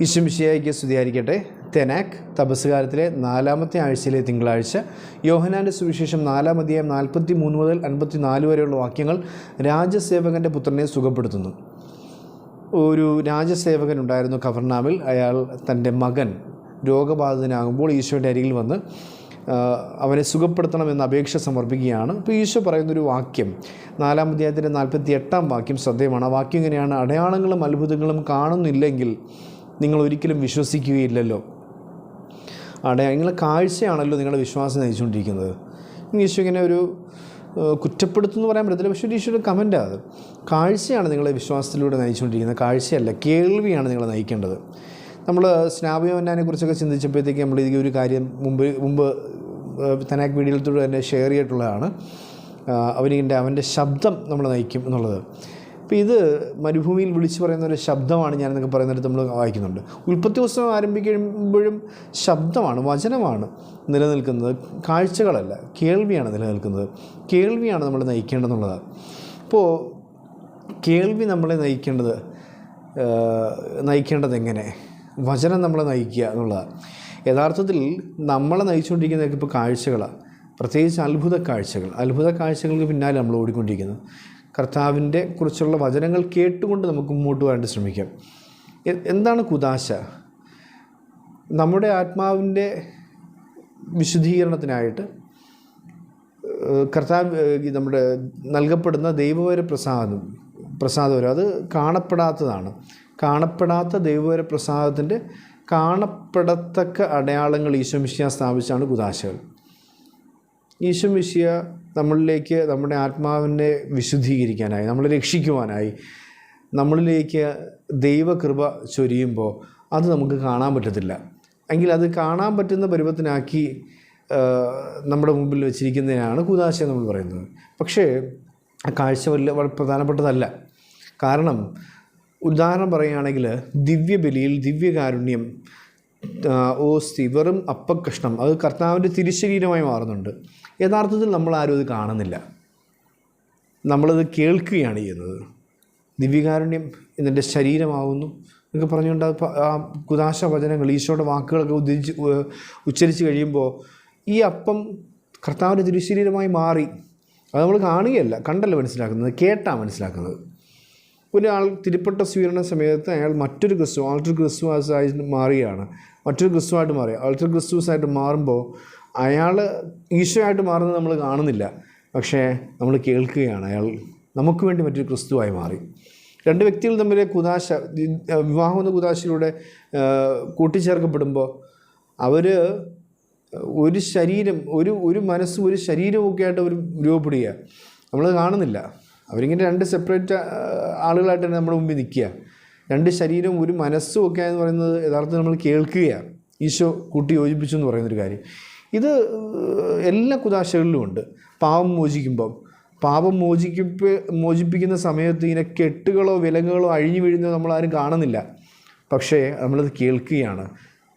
ഈശ്വമിശിയായിക്ക് സ്തുതിയായിരിക്കട്ടെ. തെനാക് തപസ്കാരത്തിലെ നാലാമത്തെ ആഴ്ചയിലെ തിങ്കളാഴ്ച. യോഹനാന്റെ സുവിശേഷം നാലാം അധ്യായം നാൽപ്പത്തി മൂന്ന് മുതൽ അൻപത്തി നാല് വരെയുള്ള വാക്യങ്ങൾ രാജസേവകന്റെ പുത്രനെ സുഖപ്പെടുത്തുന്നു. ഒരു രാജസേവകൻ ഉണ്ടായിരുന്നു കവർണാമിൽ അയാൾ തന്റെ മകൻ രോഗബാധിതനാകുമ്പോൾ ഈശോയുടെ അരികിൽ വന്ന് അവനെ സുഖപ്പെടുത്തണമെന്ന് അപേക്ഷ സമർപ്പിക്കുകയാണ്. അപ്പോൾ ഈശോ പറയുന്നൊരു വാക്യം നാലാം അധ്യായത്തിന്റെ നാൽപ്പത്തി എട്ടാം വാക്യം ശ്രദ്ധേയമാണ്. ആ വാക്യം ഇങ്ങനെയാണ് അടയാളങ്ങളും അത്ഭുതങ്ങളും കാണുന്നില്ലെങ്കിൽ നിങ്ങൾ ഒരിക്കലും വിശ്വസിക്കുകയില്ലല്ലോ. അവിടെ നിങ്ങളെ കാഴ്ചയാണല്ലോ നിങ്ങളുടെ വിശ്വാസം നയിച്ചുകൊണ്ടിരിക്കുന്നത്. ഈശോ ഇങ്ങനെ ഒരു കുറ്റപ്പെടുത്തുന്ന പറയാൻ പറ്റത്തില്ല പക്ഷേ ഒരു ഈശോയുടെ കമന്റാണ് അത്. കാഴ്ചയാണ് നിങ്ങളെ വിശ്വാസത്തിലൂടെ നയിച്ചുകൊണ്ടിരിക്കുന്നത്. കാഴ്ചയല്ല കേൾവിയാണ് നിങ്ങളെ നയിക്കേണ്ടത്. നമ്മൾ സ്നാപയോന്നാനെ കുറിച്ചൊക്കെ ചിന്തിച്ചപ്പോഴത്തേക്ക് നമ്മൾ ഈ ഒരു കാര്യം മുമ്പ് മുമ്പ് തനാക്ക് തനാക് വീഡിയോയിലൂടെ തന്നെ ഷെയർ ചെയ്തിട്ടുള്ളതാണ്. അവനിന്റെ അവന്റെ ശബ്ദം നമ്മൾ നയിക്കും എന്നുള്ളത്. അപ്പോൾ ഇത് മരുഭൂമിയിൽ വിളിച്ചു പറയുന്ന ഒരു ശബ്ദമാണ് ഞാൻ എന്നൊക്കെ പറയുന്നിടത്ത് നമ്മൾ വായിക്കുന്നുണ്ട്. ഉൽപ്പത്തി പുസ്തകം ആരംഭിക്കുമ്പോഴും ശബ്ദമാണ് വചനമാണ് നിലനിൽക്കുന്നത്. കാഴ്ചകളല്ല കേൾവിയാണ് നിലനിൽക്കുന്നത്. കേൾവിയാണ് നമ്മൾ നയിക്കേണ്ടതെന്നുള്ളത്. അപ്പോൾ കേൾവി നമ്മളെ നയിക്കേണ്ടത് നയിക്കേണ്ടത് എങ്ങനെ വചനം നമ്മളെ നയിക്കുക എന്നുള്ളതാണ് യഥാർത്ഥത്തിൽ നമ്മളെ നയിച്ചുകൊണ്ടിരിക്കുന്നതൊക്കെ ഇപ്പോൾ കാഴ്ചകളാണ് പ്രത്യേകിച്ച് അത്ഭുത കാഴ്ചകൾ അത്ഭുത കാഴ്ചകൾക്ക് പിന്നാലെ നമ്മൾ ഓടിക്കൊണ്ടിരിക്കുന്നത് കർത്താവിന്റെ കുറിച്ചുള്ള വചനങ്ങൾ കേട്ടുകൊണ്ട് നമുക്ക് മുമ്പോട്ട് പോകാനായിട്ട് ശ്രമിക്കാം. എന്താണ് കുദാശ? നമ്മുടെ ആത്മാവിന്റെ വിശുദ്ധീകരണത്തിനായിട്ട് കർത്താവ് നമ്മുടെ നൽകപ്പെടുന്ന ദൈവവര പ്രസാദം പ്രസാദവരം അത് കാണപ്പെടാത്തതാണ്. കാണപ്പെടാത്ത ദൈവവര പ്രസാദത്തിന്റെ കാണപ്പെടത്തക്ക അടയാളങ്ങൾ ഈശോ മിശ്യ സ്ഥാപിച്ചാണ് കുതാശകൾ ഈശോമിഷ്യ നമ്മളിലേക്ക് നമ്മുടെ ആത്മാവിനെ വിശുദ്ധീകരിക്കാനായി നമ്മളെ രക്ഷിക്കുവാനായി നമ്മളിലേക്ക് ദൈവകൃപ ചൊരിയുമ്പോൾ അത് നമുക്ക് കാണാൻ പറ്റത്തില്ല. എങ്കിൽ അത് കാണാൻ പറ്റുന്ന പരുവത്തിനാക്കി നമ്മുടെ മുമ്പിൽ വെച്ചിരിക്കുന്നതിനാണ് കൂതാശ നമ്മൾ പറയുന്നത്. പക്ഷേ ആ കാഴ്ച വലിയ വളരെ പ്രധാനപ്പെട്ടതല്ല. കാരണം ഉദാഹരണം പറയുകയാണെങ്കിൽ ദിവ്യബലിയിൽ ദിവ്യകാരുണ്യം ഓസ്തി വെറും അപ്പക്കഷ്ണം അത് കർത്താവിന്റെ തിരിശരീരമായി മാറുന്നുണ്ട്. യഥാർത്ഥത്തിൽ നമ്മൾ ആരും അത് കാണുന്നില്ല. നമ്മളത് കേൾക്കുകയാണ് ചെയ്യുന്നത്. ദിവ്യകാരുണ്യം ഇതിന്റെ ശരീരമാവുന്നു. എന്നൊക്കെ പറഞ്ഞുകൊണ്ട് ആ കുദാശ വചനങ്ങൾ ഈശോയുടെ വാക്കുകളൊക്കെ ഉദ്ധരിച്ച് ഉച്ചരിച്ച് കഴിയുമ്പോൾ ഈ അപ്പം കർത്താവിന്റെ തിരുശരീരമായി മാറി. അത് നമ്മൾ കാണുകയല്ല. കണ്ടല്ല മനസ്സിലാക്കുന്നത്. കേട്ടാണ് മനസ്സിലാക്കുന്നത്. ഒരാൾ തിരുപ്പട്ട സ്വീകരണ സമയത്ത് അയാൾ മറ്റൊരു ക്രിസ്തു ആൾട്ടർ ക്രിസ്തുവായി മാറുകയാണ്. മറ്റൊരു ക്രിസ്തുവായിട്ട് മാറി. ആൾട്ടർ ക്രിസ്തുവായിട്ട് മാറുമ്പോൾ അയാൾ ഈശോയായിട്ട് മാറുന്നത് നമ്മൾ കാണുന്നില്ല. പക്ഷേ നമ്മൾ കേൾക്കുകയാണ്. അയാൾ നമുക്ക് വേണ്ടി മറ്റൊരു ക്രിസ്തുവായി മാറി. രണ്ട് വ്യക്തികൾ തമ്മിലെ കുതാശ വിവാഹം എന്ന കുതാശയിലൂടെ കൂട്ടിച്ചേർക്കപ്പെടുമ്പോൾ അവർ ഒരു ശരീരം ഒരു ഒരു മനസ്സും ഒരു ശരീരവും ഒക്കെ ആയിട്ട് അവർ രൂപപ്പെടുക. നമ്മൾ കാണുന്നില്ല. അവരിങ്ങനെ രണ്ട് സെപ്പറേറ്റ് ആളുകളായിട്ട് തന്നെ നമ്മുടെ മുമ്പിൽ നിൽക്കുക. രണ്ട് ശരീരവും ഒരു മനസ്സും ഒക്കെ എന്ന് പറയുന്നത് യഥാർത്ഥത്തിൽ നമ്മൾ കേൾക്കുകയാണ് ഈശോ കൂട്ടി യോജിപ്പിച്ചു എന്ന് പറയുന്നൊരു കാര്യം. ഇത് എല്ലാ കുതാശകളിലും ഉണ്ട്. പാവം മോചിക്കുമ്പം. പാപം മോചിക്കപ്പ് മോചിപ്പിക്കുന്ന സമയത്ത് ഇങ്ങനെ കെട്ടുകളോ വിലങ്ങുകളോ അഴിഞ്ഞു വീഴുന്നോ നമ്മളാരും കാണുന്നില്ല. പക്ഷേ നമ്മളത് കേൾക്കുകയാണ്.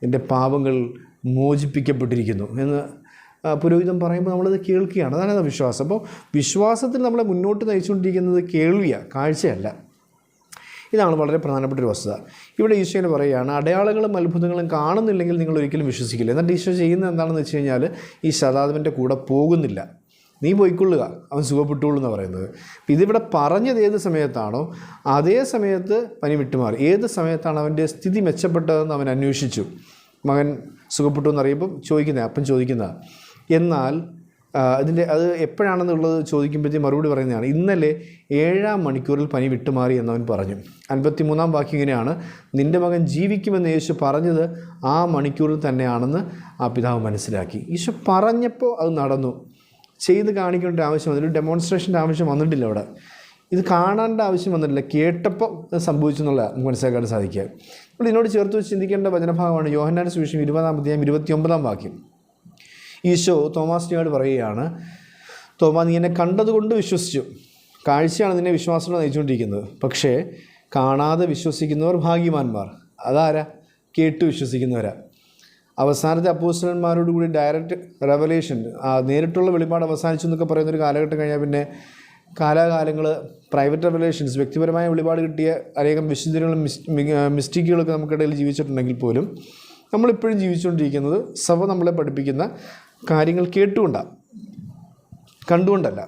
എന്റെ പാപങ്ങൾ മോചിപ്പിക്കപ്പെട്ടിരിക്കുന്നു എന്ന് ആ, പുരോഹിതൻ പറയുമ്പോൾ നമ്മളത് കേൾക്കുകയാണ്. അതാണ് അത് വിശ്വാസം. അപ്പോൾ വിശ്വാസത്തിൽ നമ്മളെ മുന്നോട്ട് നയിച്ചുകൊണ്ടിരിക്കുന്നത് കേൾവിയാണ് കാഴ്ചയല്ല. ഇതാണ് വളരെ പ്രധാനപ്പെട്ട ഒരു വസ്തുത. ഇവിടെ ഈശോനെ പറയുകയാണ് അടയാളങ്ങളും അത്ഭുതങ്ങളും കാണുന്നില്ലെങ്കിൽ നിങ്ങൾ ഒരിക്കലും വിശ്വസിക്കില്ല. എന്നിട്ട് ഈശോ ചെയ്യുന്നത് എന്താണെന്ന് വെച്ച് കഴിഞ്ഞാൽ ഈ ശതാധിപന്റെ കൂടെ പോകുന്നില്ല. നീ പോയിക്കൊള്ളുക അവൻ സുഖപ്പെട്ടുള്ളൂ എന്ന് പറയുന്നത്. ഇതിവിടെ പറഞ്ഞത് ഏത് സമയത്താണോ അതേ സമയത്ത് പനി വിട്ടുമാറി. ഏത് സമയത്താണ് അവന്റെ സ്ഥിതി മെച്ചപ്പെട്ടതെന്ന് അവൻ അന്വേഷിച്ചു. മകൻ സുഖപ്പെട്ടു എന്നറിയുമ്പം ചോദിക്കുന്നത് അപ്പം ചോദിക്കുന്നതാണ് എന്നാൽ അതിന്റെ അത് എപ്പോഴാണെന്നുള്ളത് ചോദിക്കുമ്പോഴത്തേക്ക് മറുപടി പറയുന്നതാണ്. ഇന്നലെ ഏഴാം മണിക്കൂറിൽ പനി വിട്ടുമാറി എന്നവൻ പറഞ്ഞു. അൻപത്തി മൂന്നാം വാക്യം ഇങ്ങനെയാണ്. നിന്റെ മകൻ ജീവിക്കുമെന്ന് യേശു പറഞ്ഞത് ആ മണിക്കൂറിൽ തന്നെയാണെന്ന് ആ പിതാവ് മനസ്സിലാക്കി. യേശു പറഞ്ഞപ്പോൾ അത് നടന്നു. ചെയ്ത് കാണിക്കേണ്ട ആവശ്യം ഒരു ഡെമോൺസ്ട്രേഷന്റെ ആവശ്യം വന്നിട്ടില്ല അവിടെ. ഇത് കാണേണ്ട ആവശ്യം വന്നിട്ടില്ല. കേട്ടപ്പോൾ സംഭവിച്ചു എന്നുള്ള നമുക്ക് മനസ്സിലാക്കാൻ സാധിക്കുക. നമ്മൾ ഇതിനോട് ചേർത്ത് വെച്ച് ചിന്തിക്കേണ്ട വചനഭാഗമാണ് യോഹന്നാൻ സുവിശേഷം ഇരുപതാം അധ്യായം ഇരുപത്തിയൊമ്പതാം വാക്യം. ഈശോ തോമാസിനോട് പറയുകയാണ് തോമാ നീ എന്നെ കണ്ടതുകൊണ്ട് വിശ്വസിച്ചു. കാഴ്ചയാണ് നിന്നെ വിശ്വാസം നയിച്ചുകൊണ്ടിരിക്കുന്നത്. പക്ഷേ കാണാതെ വിശ്വസിക്കുന്നവർ ഭാഗ്യവാന്മാർ. അതാരാ? കേട്ട് വിശ്വസിക്കുന്നവരാ. അവസാനത്തെ അപ്പോസ്റ്റലന്മാരോട് കൂടി ഡയറക്റ്റ് റെവലേഷൻ നേരിട്ടുള്ള വെളിപാട് അവസാനിച്ചു എന്നൊക്കെ പറയുന്ന ഒരു കാലഘട്ടം കഴിഞ്ഞാൽ പിന്നെ കാലാകാലങ്ങൾ പ്രൈവറ്റ് റെവലേഷൻസ് വ്യക്തിപരമായ വെളിപാട് കിട്ടിയ അനേകം വിശുദ്ധങ്ങളും മിസ്റ്റേക്കുകളൊക്കെ നമുക്കിടയിൽ ജീവിച്ചിട്ടുണ്ടെങ്കിൽ പോലും നമ്മളിപ്പോഴും ജീവിച്ചുകൊണ്ടിരിക്കുന്നത് സഭ നമ്മളെ പഠിപ്പിക്കുന്ന കാര്യങ്ങൾ കേട്ടുകൊണ്ടാണ് കണ്ടുകൊണ്ടല്ല.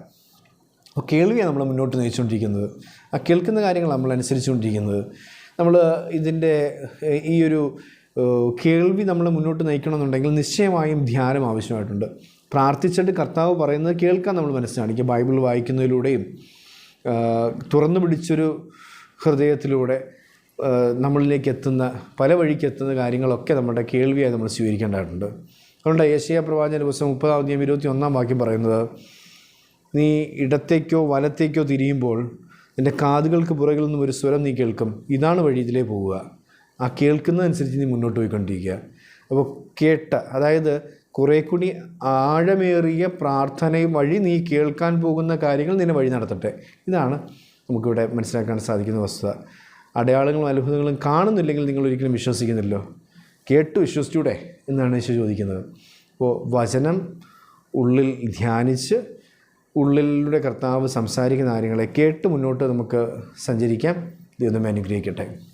അപ്പോൾ കേൾവിയാണ് നമ്മൾ മുന്നോട്ട് നയിച്ചുകൊണ്ടിരിക്കുന്നത്. ആ കേൾക്കുന്ന കാര്യങ്ങൾ നമ്മൾ അനുസരിച്ചുകൊണ്ടിരിക്കുന്നത്. നമ്മൾ ഇതിന്റെ ഈ ഒരു കേൾവി നമ്മൾ മുന്നോട്ട് നയിക്കണമെന്നുണ്ടെങ്കിൽ നിശ്ചയമായും ധ്യാനം ആവശ്യമായിട്ടുണ്ട്. പ്രാർത്ഥിച്ചിട്ട് കർത്താവ് പറയുന്നത് കേൾക്കാൻ നമ്മൾ മനസ്സിലാണിക്കുക ബൈബിൾ വായിക്കുന്നതിലൂടെയും തുറന്നു പിടിച്ചൊരു ഹൃദയത്തിലൂടെ നമ്മളിലേക്ക് എത്തുന്ന പല വഴിക്ക് എത്തുന്ന കാര്യങ്ങളൊക്കെ നമ്മുടെ കേൾവിയായി നമ്മൾ സ്വീകരിക്കേണ്ടതായിട്ടുണ്ട്. അതുകൊണ്ട് ഏഷ്യ പ്രവാചന ദിവസം മുപ്പതാം അധ്യായം ഇരുപത്തി ഒന്നാം വാക്യം പറയുന്നത്. നീ ഇടത്തേക്കോ വലത്തേക്കോ തിരിയുമ്പോൾ നിന്റെ കാതുകൾക്ക് പുറകിൽ നിന്നും ഒരു സ്വരം നീ കേൾക്കും. ഇതാണ് വഴി ഇതിലേ പോവുക. ആ കേൾക്കുന്നതനുസരിച്ച് നീ മുന്നോട്ട് പോയിക്കൊണ്ടിരിക്കുക. അപ്പോൾ കേട്ട അതായത് കുറേ കൂടി ആഴമേറിയ പ്രാർത്ഥനയും വഴി നീ കേൾക്കാൻ പോകുന്ന കാര്യങ്ങൾ നിന്നെ വഴി നടത്തട്ടെ. ഇതാണ് നമുക്കിവിടെ മനസ്സിലാക്കാൻ സാധിക്കുന്ന വസ്തുത. അടയാളങ്ങളും അത്ഭുതങ്ങളും കാണുന്നില്ലെങ്കിൽ നിങ്ങൾ ഒരിക്കലും വിശ്വസിക്കുന്നില്ലോ കേട്ടു വിശ്വസിച്ചൂടെ എന്നാണ് യേശു ചോദിക്കുന്നത്. അപ്പോൾ വചനം ഉള്ളിൽ ധ്യാനിച്ച് ഉള്ളിലൂടെ കർത്താവ് സംസാരിക്കുന്ന കാര്യങ്ങളെ കേട്ട് മുന്നോട്ട് നമുക്ക് സഞ്ചരിക്കാം. ദൈവം അനുഗ്രഹിക്കട്ടെ.